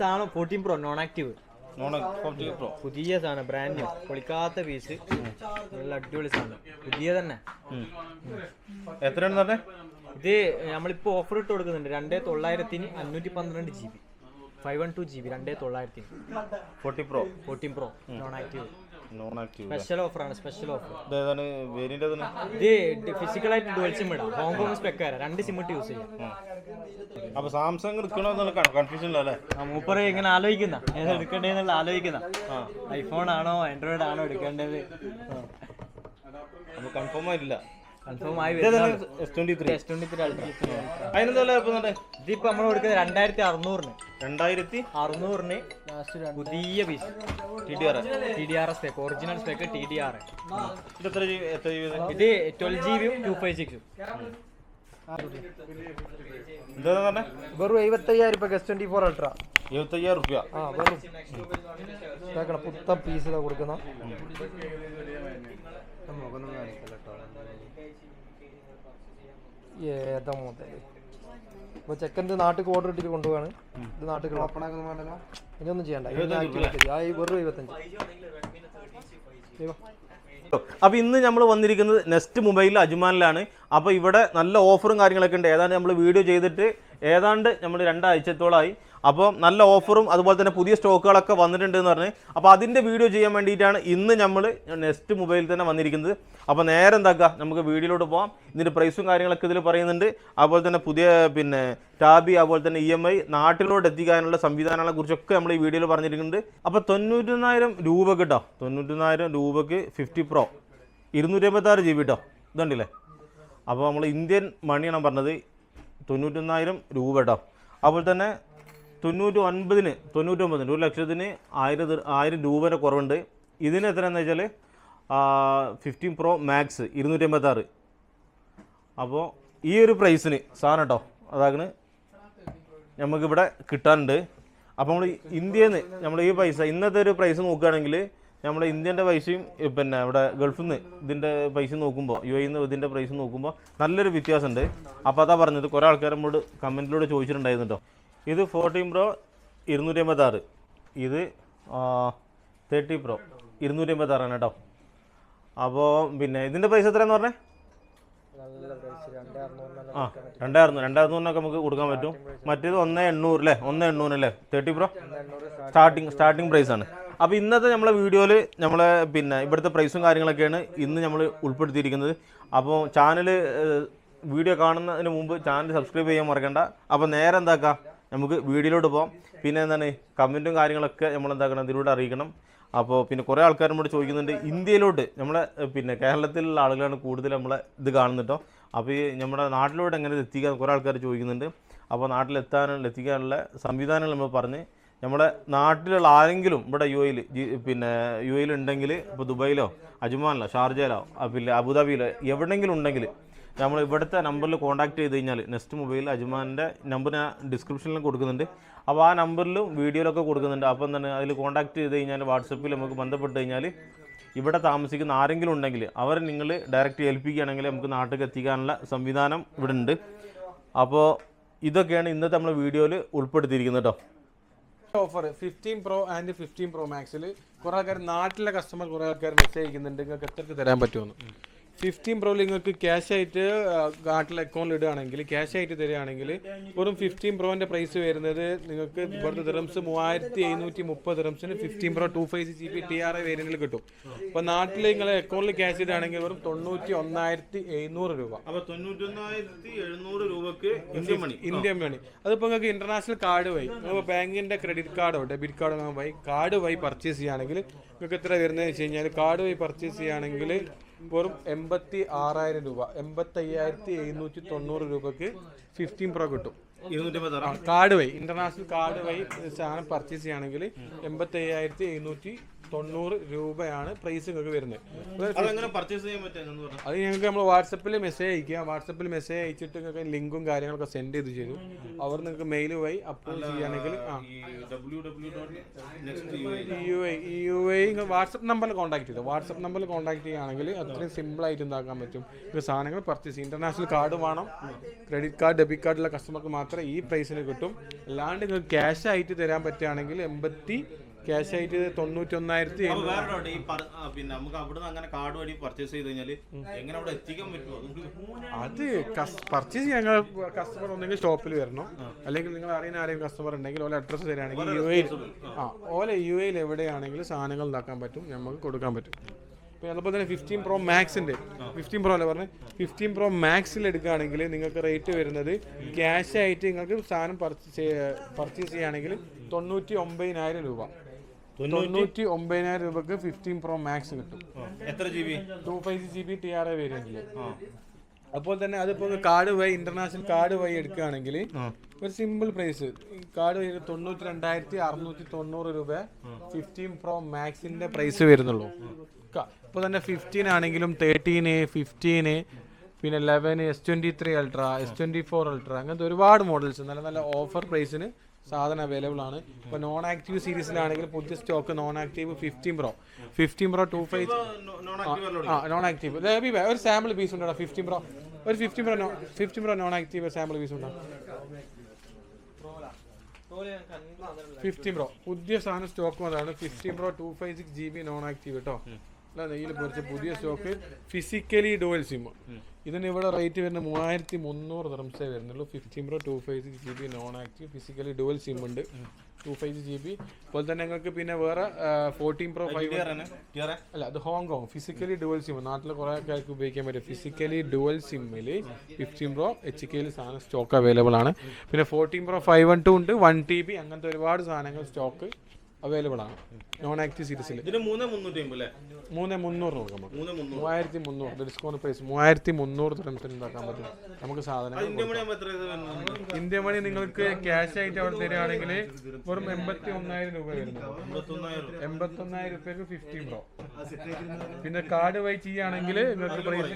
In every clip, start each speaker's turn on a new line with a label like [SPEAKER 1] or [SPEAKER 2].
[SPEAKER 1] സാധനം fourteen pro non active പുതിയ സാധനം ബ്രാൻഡ് ന്യൂ പൊളിക്കാത്ത പീസ് നല്ല അടിപൊളി സാധനം. പുതിയ തന്നെ.
[SPEAKER 2] എത്രയാണ്
[SPEAKER 1] ഇത് നമ്മളിപ്പോ ഓഫർ ഇട്ട് കൊടുക്കുന്നുണ്ട്. രണ്ടേ തൊള്ളായിരത്തിന് അഞ്ഞൂറ്റി പന്ത്രണ്ട് G B five one two G B രണ്ടേ തൊള്ളായിരത്തിന്.
[SPEAKER 2] Forty pro
[SPEAKER 1] fourteen pro non active
[SPEAKER 2] non active
[SPEAKER 1] special ഓഫറാണ് സ്പെഷ്യൽ ഓഫർ
[SPEAKER 2] ഇതേതാണ് വേരിയന്റ് ഏതാണ്?
[SPEAKER 1] ഇത് ഫിസിക്കലായിട്ട് ഡുവൽ സിം ഇടാം. ഹോങ്കോങ് സ്പെക്കാര രണ്ട് സിം ഇട്ട് യൂസ് ചെയ്യാം.
[SPEAKER 2] അപ്പൊ സാംസങ് എടുക്കണോ എന്നുള്ള കൺഫ്യൂഷൻ അല്ലേ?
[SPEAKER 1] ആ മൂപ്പറ് ഇങ്ങനെ ആലോചിക്കുന്ന. ഏതാ എടുക്കേണ്ടതെന്നുള്ള ആലോചിക്കുന്ന. ഐഫോൺ ആണോ ആൻഡ്രോയിഡ് ആണോ എടുക്കേണ്ടത്?
[SPEAKER 2] കൺഫേം ആയില്ല
[SPEAKER 1] ഇതിപ്പോ നമ്മൾ കൊടുക്കുന്നത് രണ്ടായിരത്തി അറുന്നൂറിന്.
[SPEAKER 2] രണ്ടായിരത്തി
[SPEAKER 1] അറുന്നൂറിന് പുതിയ piece
[SPEAKER 2] T D R
[SPEAKER 1] T D R spec original spec T D R
[SPEAKER 2] ഇത് എത്ര ജി എത്ര ജി
[SPEAKER 1] ഇത്? ട്വൽവ് ജി ബിയും ടു ഫൈവ് സിക്സും
[SPEAKER 3] വെറും എഴുപത്തയ്യായിരം രൂപ എസ് ട്വന്റി ഫോർ അൾട്ര
[SPEAKER 2] എഴുപത്തയ്യായിരം റുപ്യ.
[SPEAKER 3] ആ വെറും. ഇതാക്കണം പുത്തൻ കൊടുക്കുന്ന ഏതാ മുതൽ ഇപ്പൊ ചെക്കന്റെ നാട്ടിൽ ഓർഡർ ഇട്ടിട്ട് കൊണ്ടുപോവാണ്. ഇത് നാട്ടിൽ ഇനിയൊന്നും ചെയ്യണ്ട. വെറും
[SPEAKER 2] അപ്പോൾ ഇന്ന് നമ്മൾ വന്നിരിക്കുന്നത് നെക്സ്റ്റ് മൊബൈലിൽ അജ്മാനിലാണ്. അപ്പോൾ ഇവിടെ നല്ല ഓഫറും കാര്യങ്ങളൊക്കെ ഉണ്ട്. ഏതാണ്ട് നമ്മൾ വീഡിയോ ചെയ്തിട്ട് ഏതാണ്ട് നമ്മൾ രണ്ടാഴ്ചത്തോളമായി അപ്പോൾ നല്ല ഓഫറും അതുപോലെ തന്നെ പുതിയ സ്റ്റോക്കുകളൊക്കെ വന്നിട്ടുണ്ട് എന്ന് പറഞ്ഞ് അപ്പോൾ അതിന്റെ വീഡിയോ ചെയ്യാൻ വേണ്ടിയിട്ടാണ് ഇന്ന് നമ്മൾ നെക്സ്റ്റ് മൊബൈലിൽ തന്നെ വന്നിരിക്കുന്നത്. അപ്പോൾ നേരെ എന്താക്കുക നമുക്ക് വീഡിയോയിലോട്ട് പോകാം ഇതിന്റെ പ്രൈസും കാര്യങ്ങളൊക്കെ ഇതിൽ പറയുന്നുണ്ട്. അതുപോലെ തന്നെ പുതിയ പിന്നെ ടാബി അതുപോലെ തന്നെ ഇ എം ഐ നാട്ടിലോട്ട് എത്തിക്കാനുള്ള സംവിധാനങ്ങളെ കുറിച്ചൊക്കെ നമ്മൾ ഈ വീഡിയോയിൽ പറഞ്ഞിരിക്കുന്നുണ്ട്. അപ്പോൾ തൊണ്ണൂറ്റൊന്നായിരം രൂപ കേട്ടോ തൊണ്ണൂറ്റൊന്നായിരം രൂപയ്ക്ക് ഫിഫ്റ്റി പ്രോ ഇരുന്നൂറ്റി അമ്പത്താറ് ജി ബി കേട്ടോ ഇതുണ്ടല്ലേ? അപ്പോൾ നമ്മൾ ഇന്ത്യൻ മണിയാണ് പറഞ്ഞത്? തൊണ്ണൂറ്റൊന്നായിരം രൂപ കേട്ടോ അതുപോലെ തന്നെ തൊണ്ണൂറ്റി ഒൻപതിന് തൊണ്ണൂറ്റൊമ്പതിന് ഒരു ലക്ഷത്തിന് ആയിരം രൂപ രൂപയുടെ കുറവുണ്ട്. ഇതിന് എത്രയാണെന്ന് വെച്ചാൽ ഫിഫ്റ്റീൻ പ്രോ മാക്സ് ഇരുന്നൂറ്റി അമ്പത്താറ് അപ്പോൾ ഈ ഒരു പ്രൈസിന് സാധനം കേട്ടോ അതാകണ് നമുക്കിവിടെ കിട്ടാനുണ്ട്. അപ്പോൾ നമ്മൾ ഇന്ത്യയിൽ നിന്ന് നമ്മൾ ഈ പൈസ ഇന്നത്തെ ഒരു പ്രൈസ് നോക്കുകയാണെങ്കിൽ നമ്മുടെ ഇന്ത്യന്റെ പൈസയും പിന്നെ ഇവിടെ ഗൾഫിൽ നിന്ന് ഇതിന്റെ പൈസ നോക്കുമ്പോൾ യു എന്ന് ഇതിന്റെ പ്രൈസ് നോക്കുമ്പോൾ നല്ലൊരു വ്യത്യാസമുണ്ട്. അപ്പോൾ അതാ പറഞ്ഞത് കുറേ ആൾക്കാർ കൂടെ കമന്റിലൂടെ ചോദിച്ചിട്ടുണ്ടായിരുന്നു കേട്ടോ ഇത് ഫോർട്ടീൻ പ്രോ ഇരുന്നൂറ്റി അമ്പത്താറ് ഇത് തേർട്ടി പ്രോ ഇരുന്നൂറ്റി എൺപത്താറാണ് കേട്ടോ. അപ്പോൾ പിന്നെ ഇതിന്റെ പൈസ എത്രയാന്ന് പറഞ്ഞേ? ആ രണ്ടായിരുന്നു രണ്ടായിരുന്നൂറിനൊക്കെ നമുക്ക് കൊടുക്കാൻ പറ്റും. മറ്റേത് ഒന്ന് എണ്ണൂറ് അല്ലേ ഒന്ന് എണ്ണൂറ് അല്ലേ thirty pro starting starting price ആണ്. അപ്പോൾ ഇന്നത്തെ നമ്മളെ വീഡിയോയിൽ നമ്മളെ പിന്നെ ഇവിടുത്തെ പ്രൈസും കാര്യങ്ങളൊക്കെയാണ് ഇന്ന് നമ്മൾ ഉൾപ്പെടുത്തിയിരിക്കുന്നത്. അപ്പോൾ ചാനൽ വീഡിയോ കാണുന്നതിന് മുമ്പ് ചാനൽ സബ്സ്ക്രൈബ് ചെയ്യാൻ മറക്കണ്ട. അപ്പോൾ നേരെ എന്താക്കാം? നമുക്ക് വീഡിയോയിലോട്ട് പോകാം പിന്നെ എന്താണ്? കമന്റും കാര്യങ്ങളൊക്കെ നമ്മൾ എന്താക്കണം? ഇതിലൂടെ അറിയിക്കണം. അപ്പോൾ പിന്നെ കുറേ ആൾക്കാരും കൂടി ചോദിക്കുന്നുണ്ട്. ഇന്ത്യയിലോട്ട് നമ്മളെ പിന്നെ കേരളത്തിലുള്ള ആളുകളാണ് കൂടുതൽ നമ്മളെ ഇത് കാണുന്നത് കേട്ടോ അപ്പോൾ ഈ നമ്മുടെ നാട്ടിലോട്ട് എങ്ങനെ എത്തിക്കാൻ കുറേ ആൾക്കാർ ചോദിക്കുന്നുണ്ട്. അപ്പോൾ നാട്ടിലെത്താനുള്ള എത്തിക്കാനുള്ള സംവിധാനങ്ങൾ നമ്മൾ പറഞ്ഞ് നമ്മുടെ നാട്ടിലുള്ള ആരെങ്കിലും ഇവിടെ യു എയിൽ പിന്നെ യു എയിൽ ഉണ്ടെങ്കിൽ ഇപ്പോൾ ദുബായിലോ അജ്മാനിലോ ഷാർജയിലോ പിന്നെ അബുദാബിയിലോ എവിടെയെങ്കിലും ഉണ്ടെങ്കിൽ നമ്മൾ ഇവിടുത്തെ നമ്പറിൽ കോൺടാക്ട് ചെയ്ത് കഴിഞ്ഞാൽ നെക്സ്റ്റ് മൊബൈൽ അജ്മാന്റെ നമ്പർ ഞാൻ ഡിസ്ക്രിപ്ഷനിലും കൊടുക്കുന്നുണ്ട്. അപ്പോൾ ആ നമ്പറിലും വീഡിയോയിലൊക്കെ കൊടുക്കുന്നുണ്ട്. അപ്പം തന്നെ അതിൽ കോൺടാക്ട് ചെയ്ത് കഴിഞ്ഞാൽ വാട്സപ്പിൽ നമുക്ക് ബന്ധപ്പെട്ട് കഴിഞ്ഞാൽ ഇവിടെ താമസിക്കുന്ന ആരെങ്കിലും ഉണ്ടെങ്കിൽ അവരെ നിങ്ങൾ ഡയറക്റ്റ് ഏൽപ്പിക്കുകയാണെങ്കിൽ നമുക്ക് നാട്ടിലേക്ക് എത്തിക്കാനുള്ള സംവിധാനം ഇവിടെ ഉണ്ട്. അപ്പോൾ ഇതൊക്കെയാണ് ഇന്നത്തെ നമ്മൾ വീഡിയോയിൽ ഉൾപ്പെടുത്തിയിരിക്കുന്നത് കേട്ടോ
[SPEAKER 4] offer fifteen pro and fifteen pro മാക്സിൽ കുറേ ആൾക്കാർ നാട്ടിലെ കസ്റ്റമർ കുറേ ആൾക്കാർ മെസ്സേജ് അയക്കുന്നുണ്ട്. നിങ്ങൾക്ക് എത്രക്ക് തരാൻ പറ്റുമെന്ന്. ഫിഫ്റ്റീൻ പ്രോയിൽ നിങ്ങൾക്ക് ക്യാഷ് ആയിട്ട് കാർട്ടിൽ അക്കൗണ്ടിൽ ഇടുകയാണെങ്കിൽ ക്യാഷ് ആയിട്ട് തരികയാണെങ്കിൽ വെറും ഫിഫ്റ്റീൻ പ്രോന്റെ പ്രൈസ് വരുന്നത് നിങ്ങൾക്ക് ഇവിടുത്തെ ദിറംസ് മൂവായിരത്തി എഴുന്നൂറ്റി മുപ്പത് ദിറംസിന് fifteen pro two five G B T R I വേരിയന്റിൽ കിട്ടും. അപ്പോൾ നാട്ടിൽ നിങ്ങൾ അക്കൗണ്ടിൽ ക്യാഷ് ഇടുകയാണെങ്കിൽ വെറും തൊണ്ണൂറ്റി ഒന്നായിരത്തി എഴുന്നൂറ് രൂപ
[SPEAKER 2] അപ്പോൾ തൊണ്ണൂറ്റി എഴുന്നൂറ് രൂപക്ക് ഇന്ത്യൻ മണി
[SPEAKER 4] ഇന്ത്യൻ മണി അതിപ്പോൾ നിങ്ങൾക്ക് ഇന്റർനാഷണൽ കാർഡ് വഴി നിങ്ങൾ ബാങ്കിന്റെ ക്രെഡിറ്റ് കാർഡോ ഡെബിറ്റ് കാർഡോ വഴി കാർഡ് വഴി പർച്ചേസ് ചെയ്യുകയാണെങ്കിൽ നിങ്ങൾക്ക് എത്ര വരുന്നതെന്ന് വെച്ച് കഴിഞ്ഞാൽ കാർഡ് വഴി പർച്ചേസ് ചെയ്യുകയാണെങ്കിൽ വെറും എൺപത്തി ആറായിരം രൂപ. എൺപത്തി അയ്യായിരത്തി എഴുന്നൂറ്റി തൊണ്ണൂറ് രൂപക്ക് ഫിഫ്റ്റീൻ പ്രോ കിട്ടും കാർഡ് വഴി. ഇന്റർനാഷണൽ കാർഡ് വഴി സാധനം പർച്ചേസ് ചെയ്യുകയാണെങ്കിൽ എൺപത്തി അയ്യായിരത്തി എഴുന്നൂറ്റി തൊണ്ണൂറ് രൂപയാണ് പ്രൈസ് നിങ്ങൾക്ക് വരുന്നത്.
[SPEAKER 2] പർച്ചേസ് ചെയ്യാൻ
[SPEAKER 4] അത് ഞങ്ങൾക്ക് നമ്മൾ വാട്സപ്പിൽ മെസ്സേജ് അയക്കുക വാട്സപ്പിൽ മെസ്സേജ് അയച്ചിട്ട് നിങ്ങൾക്ക് ലിങ്കും കാര്യങ്ങളൊക്കെ സെൻഡ് ചെയ്ത് ചെയ്തു അവർ നിങ്ങൾക്ക് മെയിൽ വഴി അപ്ലോഡ് ചെയ്യുകയാണെങ്കിൽ യു ഐ വാട്സപ്പ് നമ്പറിൽ കോൺടാക്ട് ചെയ്തു? വാട്സപ്പ് നമ്പറിൽ കോൺടാക്ട് ചെയ്യുകയാണെങ്കിൽ അത്രയും സിമ്പിൾ ആയിട്ട് ഉണ്ടാക്കാൻ പറ്റും. നിങ്ങൾക്ക് സാധനങ്ങൾ പർച്ചേസ് ചെയ്യും. ഇന്റർനാഷണൽ കാർഡ് വേണം. ക്രെഡിറ്റ് കാർഡ് ഡെബിറ്റ് കാർഡുള്ള കസ്റ്റമർക്ക് മാത്രമേ ഈ പ്രൈസിന് കിട്ടും. അല്ലാണ്ട് നിങ്ങൾക്ക് ക്യാഷ് ആയിട്ട് തരാൻ പറ്റുകയാണെങ്കിൽ എൺപത്തി ക്യാഷ് ആയിട്ട് തൊണ്ണൂറ്റൊന്നായിരത്തി
[SPEAKER 2] വേറെ ഈ ആ, പിന്നെ നമുക്ക് അവിടുന്ന് അങ്ങനെ കാർഡ് വഴി പർച്ചേസ് ചെയ്ത് കഴിഞ്ഞാൽ എങ്ങനെ അവിടെ എത്തിക്കാൻ പറ്റുമോ അതുകൊണ്ട്
[SPEAKER 4] അത് പർച്ചേസ് ചെയ്യാൻ കസ്റ്റമർ ഒന്നെങ്കിൽ ഷോപ്പിൽ വരണം. അല്ലെങ്കിൽ നിങ്ങൾ അറിയുന്ന ആരെങ്കിലും കസ്റ്റമർ ഉണ്ടെങ്കിൽ ഓല അഡ്രസ്സ് തരികയാണെങ്കിൽ യു എയിൽ ആ. ഓല യു എയിൽ എവിടെയാണെങ്കിലും സാധനങ്ങൾ ഉണ്ടാക്കാൻ പറ്റും നമുക്ക് കൊടുക്കാൻ പറ്റും. പിന്നെ അതുപോലെ തന്നെ ഫിഫ്റ്റീൻ പ്രോ മാക്സിന്റെ ഫിഫ്റ്റീൻ പ്രോ അല്ല പറഞ്ഞത് ഫിഫ്റ്റീൻ പ്രോ മാക്സിൽ എടുക്കുകയാണെങ്കിൽ നിങ്ങൾക്ക് റേറ്റ് വരുന്നത് ക്യാഷ് ആയിട്ട് നിങ്ങൾക്ക് സാധനം പർച്ചേസ് പർച്ചേസ് ചെയ്യുകയാണെങ്കിൽ തൊണ്ണൂറ്റി ഒമ്പതിനായിരം രൂപ. തൊണ്ണൂറ്റി ഒമ്പതിനായിരം രൂപക്ക് ഫിഫ്റ്റീൻ പ്രോ മാക്സ് കിട്ടും.
[SPEAKER 2] എത്ര G B
[SPEAKER 4] two five G B T R A വേരിയന്റിൽ അപ്പോൾ തന്നെ അതിപ്പോ കാർഡ് വഴി ഇന്റർനാഷണൽ കാർഡ് വഴി എടുക്കുകയാണെങ്കിൽ ഒരു സിമ്പിൾ പ്രൈസ് കാർഡ് വഴി തൊണ്ണൂറ്റി രണ്ടായിരത്തി അറുന്നൂറ്റി തൊണ്ണൂറ് രൂപ ഫിഫ്റ്റീൻ പ്രോ മാക്സിന്റെ പ്രൈസ് വരുന്നുള്ളൂ. ഇപ്പോൾ തന്നെ ഫിഫ്റ്റീൻ ആണെങ്കിലും തേർട്ടീന് ഫിഫ്റ്റീന് പിന്നെ ലെവന് S twenty three ultra S twenty four ultra അങ്ങനത്തെ ഒരുപാട് മോഡൽസ് നല്ല നല്ല ഓഫർ പ്രൈസിന് സാധനം അവൈലബിൾ ആണ്. ഇപ്പോൾ നോൺ ആക്റ്റീവ് സീരീസിലാണെങ്കിൽ പുതിയ stock non active fifteen pro fifteen pro two five
[SPEAKER 2] non active
[SPEAKER 4] ആ നോൺ ആക്റ്റീവ് ഒരു സാമ്പിൾ പീസ് ഉണ്ടോ ഫിഫ്റ്റീൻ പ്രോ ഒരു fifteen pro fifteen pro non active sample piece ഉണ്ടോ? ഫിഫ്റ്റീൻ പ്രോ പുതിയ സാധനം സ്റ്റോക്ക് അതാണ്. Fifteen pro two five six G B non active കേട്ടോ അല്ല നെയ്യിൽ പൊരിച്ച പുതിയ സ്റ്റോക്ക് ഫിസിക്കലി ഡുവൽ സിം ഇതിന് ഇവിടെ റേറ്റ് വരുന്നത് മൂവായിരത്തി മുന്നൂറ് ദിറംസേ വരുന്നുള്ളൂ. Fifteen pro two five six G B non active physically dual SIM ഉണ്ട് ടു ഫൈവ് ജി ബി അതുപോലെ തന്നെ ഞങ്ങൾക്ക് പിന്നെ വേറെ ഫോർട്ടീൻ പ്രോ ഫൈവ് അല്ല അത് ഹോങ്കോങ് ഫിസിക്കലി ഡുവൽ സിം നാട്ടിൽ കുറേ ആൾക്കാർക്ക് ഉപയോഗിക്കാൻ പറ്റും. ഫിസിക്കലി ഡുവൽ സിമ്മിൽ ഫിഫ്റ്റീൻ പ്രോ എച്ച് കെയിൽ സാധനം സ്റ്റോക്ക് അവൈലബിൾ ആണ്. പിന്നെ fourteen pro five one two ഉണ്ട്. വൺ ടി ബി അങ്ങനത്തെ ഒരുപാട് സാധനങ്ങൾ സ്റ്റോക്ക് അവൈലബിൾ ആണ്. നോൺ ആക്റ്റീവ് സീരീസിൽ
[SPEAKER 2] മൂന്ന്
[SPEAKER 4] മുന്നൂറ് നോക്കാം മൂവായിരത്തി മുന്നൂറ്. ഡിസ്കൗണ്ട് പ്രൈസ് മൂവായിരത്തി മുന്നൂറ് ദിറംസിന് ഉണ്ടാക്കാൻ പറ്റും. നമുക്ക് സാധനം
[SPEAKER 2] ഇന്ത്യ മണി
[SPEAKER 4] നിങ്ങൾക്ക് ക്യാഷ് ആയിട്ട് അവിടെ തരികയാണെങ്കിൽ വെറും എൺപത്തി ഒന്നായിരം രൂപ വരുന്നത്
[SPEAKER 2] എൺപത്തി
[SPEAKER 4] ഒന്നായിരം രൂപയ്ക്ക് ഫിഫ്റ്റീൻ പ്രോ പിന്നെ കാർഡ് വൈ ചെയ്യുകയാണെങ്കിൽ നിങ്ങൾക്ക് പ്രൈസ്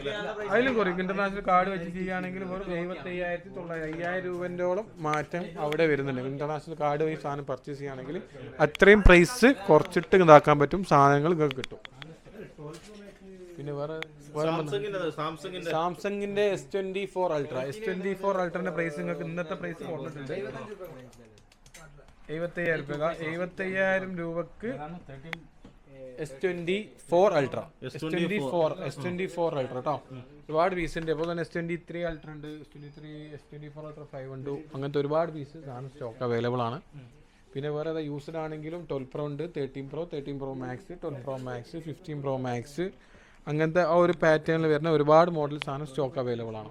[SPEAKER 4] അതിലും കുറയും. ഇന്റർനാഷണൽ കാർഡ് വെച്ച് ചെയ്യുകയാണെങ്കിൽ വെറും എഴുപത്തി അയ്യായിരത്തി തൊള്ളായിരം അയ്യായിരം രൂപന്റെയോളം മാറ്റം അവിടെ വരുന്നുണ്ട്. ഇന്റർനാഷണൽ കാർഡ് വഴി സാധനം പർച്ചേസ് ചെയ്യുകയാണെങ്കിൽ അത്രയും പ്രൈസ് കുറച്ചിട്ട് ഇതാക്കാൻ പറ്റും സാധനങ്ങൾ നിങ്ങൾക്ക് കിട്ടും. പിന്നെ വേറെ വേറെ
[SPEAKER 2] സാംസങ്ങിന്റെ സാംസങ്ങിന്റെ
[SPEAKER 4] സാംസങ്ങിന്റെ S twenty four ultra S twenty four അൾട്രന്റെ price നിങ്ങൾക്ക് ഇന്നത്തെ പ്രൈസ് കുറഞ്ഞിട്ടുണ്ട്. എഴുപത്തയ്യായിരം രൂപ. എഴുപത്തയ്യായിരം രൂപക്ക് S twenty four ultra S twenty four S twenty four ultra കേട്ടോ ഒരുപാട് പീസ് ഉണ്ട്. അപ്പോൾ തന്നെ എസ് ട്വന്റി ത്രീ അൾട്ര ഉണ്ട്. S twenty three S twenty four ultra five ഉണ്ട്. അങ്ങനത്തെ ഒരുപാട് പീസ് സാധനം സ്റ്റോക്ക് അവൈലബിൾ ആണ്. പിന്നെ വേറെ ഏതാ യൂസ്ഡ് ആണെങ്കിലും ട്വൽവ് പ്രോ ഉണ്ട് thirteen pro thirteen pro max twelve pro max fifteen pro max അങ്ങനത്തെ ആ ഒരു പാറ്റേണിൽ വരുന്ന ഒരുപാട് മോഡൽസ് ആണ് സ്റ്റോക്ക് അവൈലബിൾ ആണ്.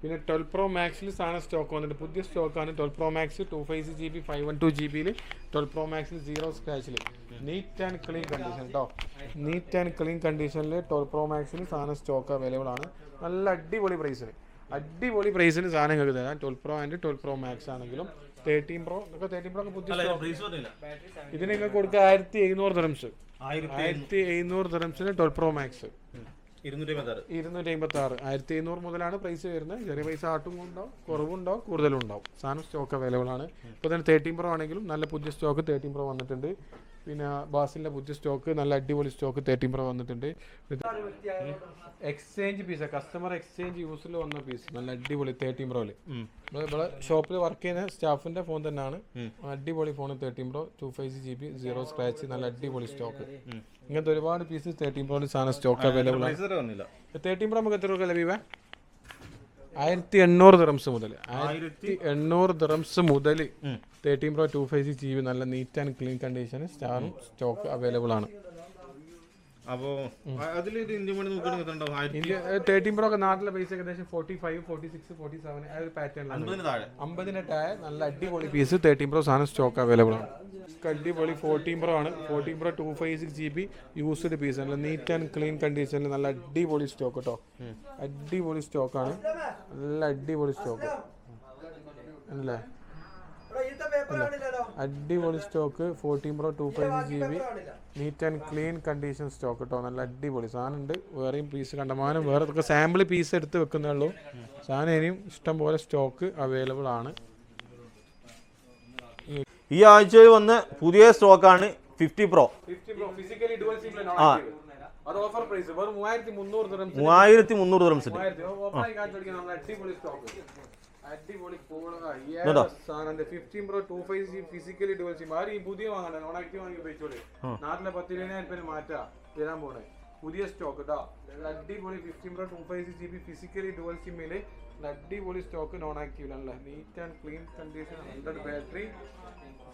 [SPEAKER 4] പിന്നെ ട്വൽവ് പ്രോ മാക്സിൽ സാധനം സ്റ്റോക്ക് വന്നിട്ട് പുതിയ സ്റ്റോക്കാണ് twelve pro max two five six G B five one two G ബിയിൽ ട്വൽവ് പ്രോ മാക്സിൽ സീറോ സ്ക്രാച്ചിൽ നീറ്റ് ആൻഡ് ക്ലീൻ കണ്ടീഷൻ കേട്ടോ നീറ്റ് ആൻഡ് ക്ലീൻ കണ്ടീഷനിൽ ട്വൽവ് പ്രോ മാക്സിൽ സാധനം സ്റ്റോക്ക് അവൈലബിൾ ആണ്. നല്ല അടിപൊളി പ്രൈസിന് അടിപൊളി പ്രൈസിന് സാധനം നിങ്ങൾക്ക് തരാം twelve pro and twelve pro max ആണെങ്കിലും തേർട്ടീൻ പ്രോ ഒക്കെ തേർട്ടീൻ പ്രോ ഒക്കെ പുതിയ ഇതിന് നിങ്ങൾക്ക് കൊടുക്കുക ആയിരത്തി എഴുന്നൂറ് ദ്രംസ്
[SPEAKER 2] ആയിരത്തി
[SPEAKER 4] എഴുന്നൂറ് ദ്രംസിന് ട്വൽവ് പ്രോ മാക്സ്
[SPEAKER 2] ഇരുന്നൂറ്റി അമ്പത്തി ആറ്
[SPEAKER 4] ഇരുന്നൂറ്റി അമ്പത്തി ആറ് ആയിരത്തി എഴുന്നൂറ് മുതലാണ് പ്രൈസ് വരുന്നത്. ചെറിയ പൈസ ആട്ടും ഉണ്ടാവും കുറവുണ്ടാവും കൂടുതലും ഉണ്ടാവും. സാധനം സ്റ്റോക്ക് അവൈലബിൾ ആണ്. ഇപ്പോൾ തന്നെ തേർട്ടീൻ പ്രോ ആണെങ്കിലും നല്ല പുതിയ സ്റ്റോക്ക് തേർട്ടീൻ പ്രോ വന്നിട്ടുണ്ട്. പിന്നെ ബാസിലെ പുതിയ സ്റ്റോക്ക് നല്ല അടിപൊളി സ്റ്റോക്ക് തേർട്ടീൻ പ്രോ വന്നിട്ടുണ്ട്. എക്സ്ചേഞ്ച് പീസ് കസ്റ്റമർ എക്സ്ചേഞ്ച് യൂസിൽ വന്ന പീസ് നല്ല അടിപൊളി തേർട്ടീൻ പ്രോയിൽ ഇവിടെ ഷോപ്പിൽ വർക്ക് ചെയ്യുന്ന സ്റ്റാഫിന്റെ ഫോൺ തന്നെയാണ്. അടിപൊളി phone thirteen pro two five G B zero scratch നല്ല അടിപൊളി സ്റ്റോക്ക് ഇങ്ങനത്തെ ഒരുപാട് പീസ് തേർട്ടീൻ പ്രോയിൽ സാധനം സ്റ്റോക്ക് അവൈലബിൾ ആണ്. തേർട്ടീൻ പ്രോ നമുക്ക് എത്ര രൂപ ലഭ്യമാ ആയിരത്തി എണ്ണൂറ് ദിറംസ് മുതൽ. ആയിരത്തി എണ്ണൂറ് ദിറംസ് മുതൽ thirteen pro two five G B നല്ല നീറ്റ് ആൻഡ് ക്ലീൻ കണ്ടീഷന് സ്റ്റാറും സ്റ്റോക്ക് അവൈലബിൾ ആണ്.
[SPEAKER 2] അപ്പോ അതിൽ ഇന്ത്യ മണി നോക്കുകയാണെങ്കിൽ
[SPEAKER 4] തേർട്ടീൻ പ്രോ ഒക്കെ നാട്ടിലെ പൈസ ഏകദേശം forty five forty six forty seven ആ ഒരു പാറ്റേണിലാണ്
[SPEAKER 2] അമ്പതിന് താഴെ
[SPEAKER 4] നല്ല അടിപൊളി പീസ് തേർട്ടീൻ പ്രോ സാധനം സ്റ്റോക്ക് അവൈലബിൾ ആണ്. അടിപൊളി ഫോർട്ടീൻ പ്രോ ആണ്. Fourteen pro two five six G B used piece നല്ല നീറ്റ് ആൻഡ് ക്ലീൻ കണ്ടീഷനിൽ നല്ല അടിപൊളി സ്റ്റോക്ക് കേട്ടോ അടിപൊളി സ്റ്റോക്കാണ് നല്ല അടിപൊളി സ്റ്റോക്ക് അല്ലേ? അടിപൊളി stock fourteen pro two five G B neat and clean condition stock കേട്ടോ നല്ല അടിപൊളി സാധനം ഉണ്ട് വേറെയും പീസ് കണ്ടമാനം വേറെ സാമ്പിൾ പീസ് എടുത്ത് വെക്കുന്നേ ഉള്ളൂ. സാധനം ഇനിയും ഇഷ്ടം പോലെ സ്റ്റോക്ക് അവൈലബിൾ ആണ്.
[SPEAKER 2] ഈ ആഴ്ചയിൽ വന്ന പുതിയ സ്റ്റോക്കാണ് ഫിഫ്റ്റി പ്രോ
[SPEAKER 4] വെറും മൂവായിരത്തി മുന്നൂറ് ദിറം
[SPEAKER 2] മൂവായിരത്തി മുന്നൂറ്
[SPEAKER 4] അടിപൊളി ഫിസിക്കലി ഡുവൽ സിം ആരും പുതിയ വാങ്ങണ്ട നോൺ ആക്റ്റീവ് വാങ്ങി ഉപയോഗിച്ചോളി. നാട്ടിലെ പത്തിരുപതിനായിരം രൂപ മാറ്റാ. വരാൻ പോണേ. പുതിയ സ്റ്റോക്ക് കേട്ടോ അടിപൊളി fifteen pro two five G B physically dual അടിപൊളി സ്റ്റോക്ക് നോൺ ആക്റ്റീവ് അല്ല neat and clean condition hundred battery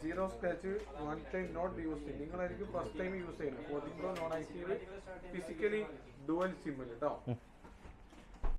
[SPEAKER 4] zero scratch one time not use നിങ്ങളായിരിക്കും first time use ചെയ്യുന്നത്. Fourteen pro non active physically dual SIM കേട്ടോ